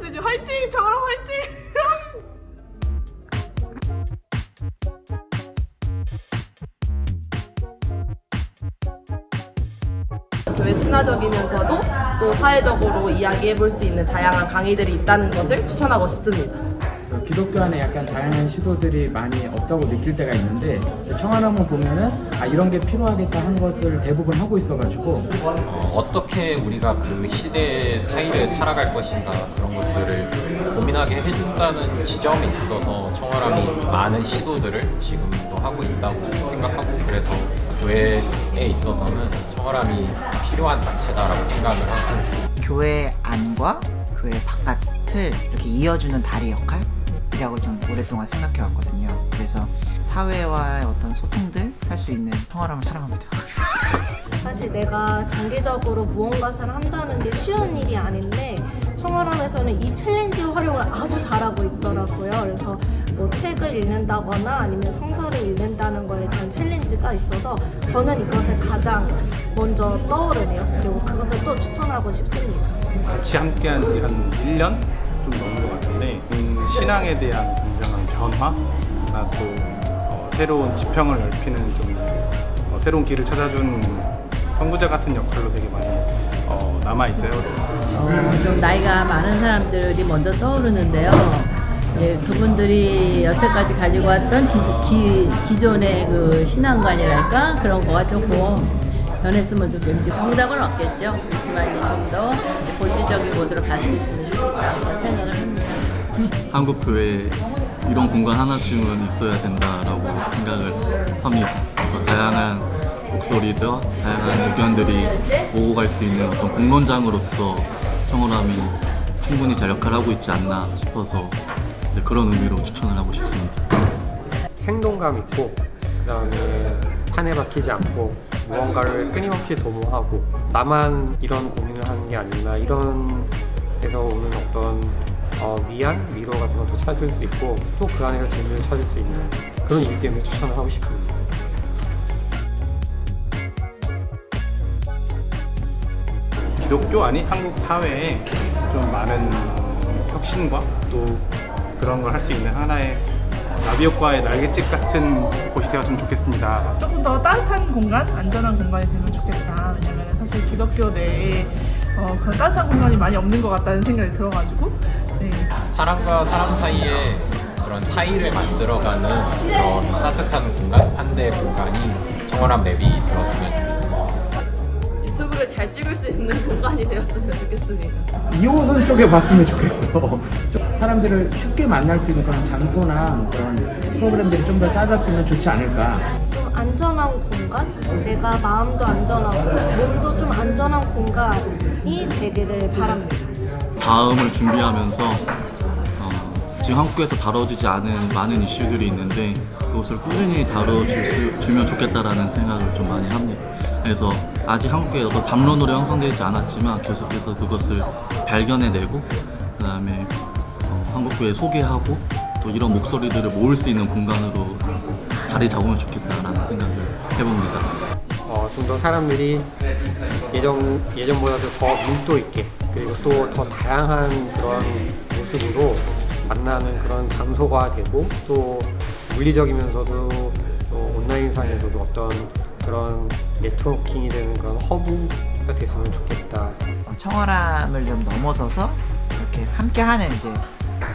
메시지 화이팅! 저랑 화이팅! 교회 친화적이면서도 또 사회적으로 이야기해 볼 수 있는 다양한 강의들이 있다는 것을 추천하고 싶습니다. 기독교 안에 약간 다양한 시도들이 많이 없다고 느낄 때가 있는데 청하나무 보면은 아 이런 게 필요하겠다 하는 것을 대부분 하고 있어가지고 어, 떻게 우리가 그 시대 사이를 살아갈 것인가 그런 것들을 고민하게 해준다는 지점에 있어서 청어람이 많은 시도들을 지금도 하고 있다고 생각하고 그래서 교회에 있어서는 청어람이 필요한 단체다라고 생각을 하고 교회 안과 교회 바깥을 이렇게 이어주는 다리 역할 이라고 좀 오랫동안 생각해 왔거든요. 그래서 사회와의 어떤 소통들 할 수 있는 청어람을 사랑합니다. 사실 내가 장기적으로 무언가를 한다는 게 쉬운 일이 아닌데 청어람에서는 이 챌린지 활용을 아주 잘하고 있더라고요. 그래서 뭐 책을 읽는다거나 아니면 성서를 읽는다는 거에 대한 챌린지가 있어서 저는 이것을 가장 먼저 떠오르네요. 그리고 그것을 또 추천하고 싶습니다. 같이 함께한 지 한 1년 좀 넘은 것 같은데 음, 신앙에 대한 굉장한 변화나 또 어, 새로운 지평을 넓히는 좀 어, 새로운 길을 찾아준 선구자 같은 역할로 되게 많이 어, 남아 있어요. 어, 좀 나이가 많은 사람들이 먼저 떠오르는데요. 예, 그분들이 여태까지 가지고 왔던 기, 기, 존의 그 신앙관이랄까 그런 거가 조금 변했으면 좋겠는데 정답은 없겠죠. 그렇지만 이제 좀 더 본질적인 곳으로 갈 수 있으면 좋겠다 생각을 합니다. 한국 교회에 이런 공간 하나쯤은 있어야 된다라고 생각을 합니다. 그래서 다양한 목소리들, 다양한 의견들이 오고 갈 수 있는 어떤 공론장으로서 청어람이 충분히 잘 역할을 하고 있지 않나 싶어서 그런 의미로 추천을 하고 싶습니다. 생동감 있고 그다음에 판에 박히지 않고 무언가를 끊임없이 도모하고 나만 이런 고민을 하는 게 아니라 이런 데서 오는 어떤 어, 위안, 위로 같은 것도 찾을 수 있고 또 그 안에서 재미를 찾을 수 있는 그런 이기 때문에 추천을 하고 싶습니다. 기독교 아닌 한국 사회에 좀 많은 혁신과 또 그런 걸 할 수 있는 하나의 나비효과의 날갯짓 같은 곳이 되었으면 좋겠습니다. 조금 더 따뜻한 공간, 안전한 공간이 되면 좋겠다. 왜냐면 사실 기독교 내에 어, 그런 따뜻한 공간이 많이 없는 것 같다는 생각이 들어가지고 네. 사람과 사람 사이에 그런 사이를 만들어가는 그런 따뜻한 공간, 환대의 공간이 청어람 랩이 되었으면 좋겠습니다. 유튜브를 잘 찍을 수 있는 공간이 되었으면 좋겠습니다. 2호선 쪽에 봤으면 좋겠고 좀 사람들을 쉽게 만날 수 있는 그런 장소나 그런 프로그램들이 좀 더 짜졌으면 좋지 않을까 좀 안전한 공간? 내가 마음도 안전하고 몸도 좀 안전한 공간이 되기를 바랍니다. 다음을 준비하면서 어, 지금 한국에서 다뤄지지 않은 많은 이슈들이 있는데 그것을 꾸준히 다뤄줄 수, 주면 좋겠다라는 생각을 좀 많이 합니다. 그래서 아직 한국에 어떤 담론으로 형성되지 않았지만 계속해서 그것을 발견해내고 그 다음에 어, 한국교회 소개하고 또 이런 목소리들을 모을 수 있는 공간으로 자리 잡으면 좋겠다라는 생각을 해봅니다. 어, 좀 더 사람들이 예전, 예전보다도 더 밀도 있게 그리고 또 더 다양한 그런 모습으로 만나는 그런 장소가 되고 또 물리적이면서도 또 온라인상에서도 어떤 그런 네트워킹이 되는 그런 허브가 됐으면 좋겠다. 어, 청어람을 좀 넘어서서 이렇게 함께하는 이제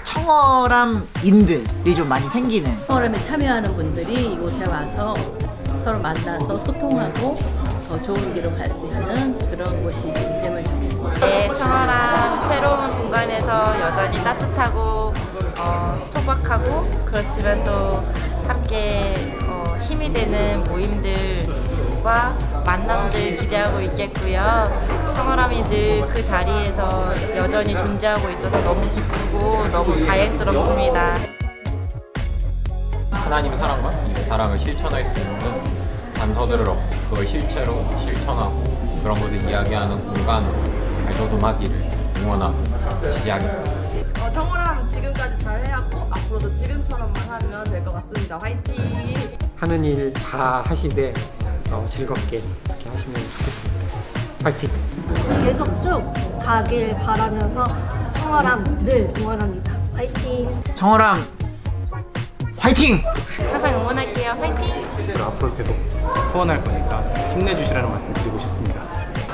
청어람인들이 좀 많이 생기는 포럼에 참여하는 분들이 이곳에 와서 서로 만나서 소통하고 더 좋은 길로 갈 수 있는 그런 곳이 있으면 좋겠습니다. 네, 청아랑 새로운 공간에서 여전히 따뜻하고 어, 소박하고 그렇지만 또 함께 어, 힘이 되는 모임들과 만남들 기대하고 있겠고요. 청아람이 늘 그 자리에서 여전히 존재하고 있어서 너무 기쁘고 너무 다행스럽습니다. 하나님의 사랑과 이 사랑을 실천할 수 있는 단서들을 얻고 그걸 실체로 실천하고 그런 것을 이야기하는 공간으로 발돋움하기를 응원하고 지지하겠습니다. 어, 청어람 지금까지 잘 해왔고 앞으로도 지금처럼만 하면 될 것 같습니다. 화이팅! 하는 일 다 하시되 어, 즐겁게 이렇게 하시면 좋겠습니다. 파이팅! 계속 쭉 가길 바라면서 청어람 늘 응원합니다. 화이팅! 청어람 화이팅! 항상 응원할게요. 그리고 앞으로 계속 후원할 거니까 힘내주시라는 말씀 드리고 싶습니다.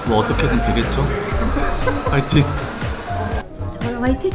뭐 어떻게든 되겠죠? 화이팅! 저랑 화이팅!